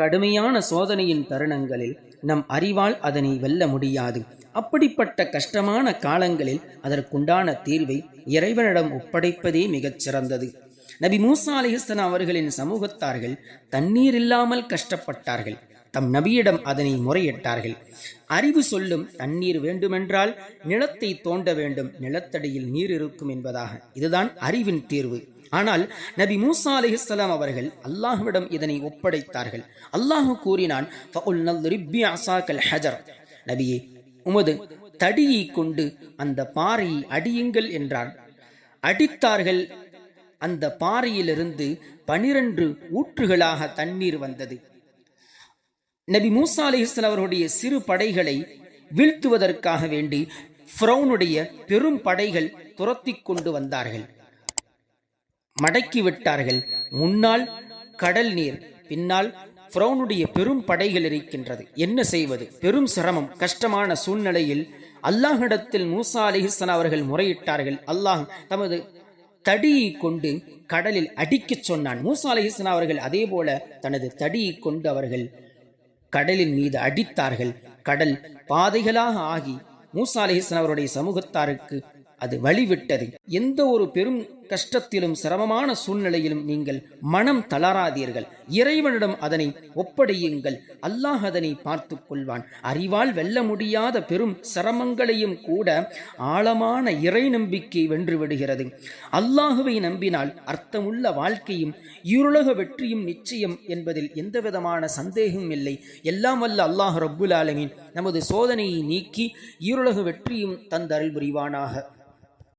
கடுமையான சோதனையின் தருணங்களில் நம் அறிவால் அதனை வெல்ல முடியாது. அப்படிப்பட்ட கஷ்டமான காலங்களில் அதற்குண்டான தீர்வை இறைவனிடம் ஒப்படைப்பதே மிகச் சிறந்தது. நபி மூசா அலிஹஸ்லாம் அவர்களின் சமூகத்தார்கள் தண்ணீர் இல்லாமல் கஷ்டப்பட்டார்கள். தம் நபியிடம் அதனை முறையிட்டார்கள். அறிவு சொல்லும் தண்ணீர் வேண்டுமென்றால் நிலத்தை தோண்ட வேண்டும். நிலத்தடியில் நீர் இருக்கும் என்பதாக. இதுதான் அறிவின் தீர்வு. ஆனால் நபி மூசா அலிஹலாம் அவர்கள் அல்லாஹ்விடம் இதனை ஒப்படைத்தார்கள். அல்லாஹு கூறினான் ஹஜர்." நபியே உமது தடியை கொண்டு அந்த பாறையை அடியுங்கள் என்றார் அடித்தார்கள். அந்த பாறையிலிருந்து பனிரெண்டு ஊற்றுகளாக தண்ணீர் வந்தது. நபி மூசா அலிஹஸ்லாம் அவர்களுடைய சிறு படைகளை வீழ்த்துவதற்காக வேண்டி ஃப்ரௌனுடைய பெரும் படைகள் துரத்தி கொண்டு வந்தார்கள். மடக்கி விட்டார்கள் முன்னால் கடல் நீர் பின்னால் ஃப்ரௌனுடைய பெரும் படைகள் இருக்கின்றது. என்ன செய்வது? பெரும் சிரமம் கஷ்டமான சூழ்நிலையில் அல்லாஹிடத்தில் மூசா அலிஹிசன் அவர்கள் முறையிட்டார்கள். அல்லாஹ் தமது தடியை கொண்டு கடலில் அடிக்கச் சொன்னான். மூசா அலிஹிசன் அவர்கள் அதே போல தனது தடியை கொண்டு அவர்கள் கடலின் மீது அடித்தார்கள். கடல் பாதைகளாக ஆகி மூசா அலிஹிசன் அவருடைய சமூகத்தாருக்கு அது வழிவிட்டது. எந்த ஒரு பெரும் கஷ்டத்திலும் சிரமமான சூழ்நிலையிலும் நீங்கள் மனம் தளராதீர்கள். இறைவனிடம் அதனை ஒப்படையுங்கள். அல்லாஹ் அதனை பார்த்து கொள்வான். அறிவால் வெல்ல முடியாத பெரும் சிரமங்களையும் கூட ஆழமான இறை நம்பிக்கை வென்று விடுகிறது. அல்லாஹுவை நம்பினால் அர்த்தமுள்ள வாழ்க்கையும் இருளக வெற்றியும் நிச்சயம் என்பதில் எந்தவிதமான சந்தேகமும் இல்லை. எல்லாம் வல்ல அல்லாஹ் ரப்புல் ஆலமின் நமது சோதனையை நீக்கி ஈருலக வெற்றியும் தந்தருள் புரிவானாக.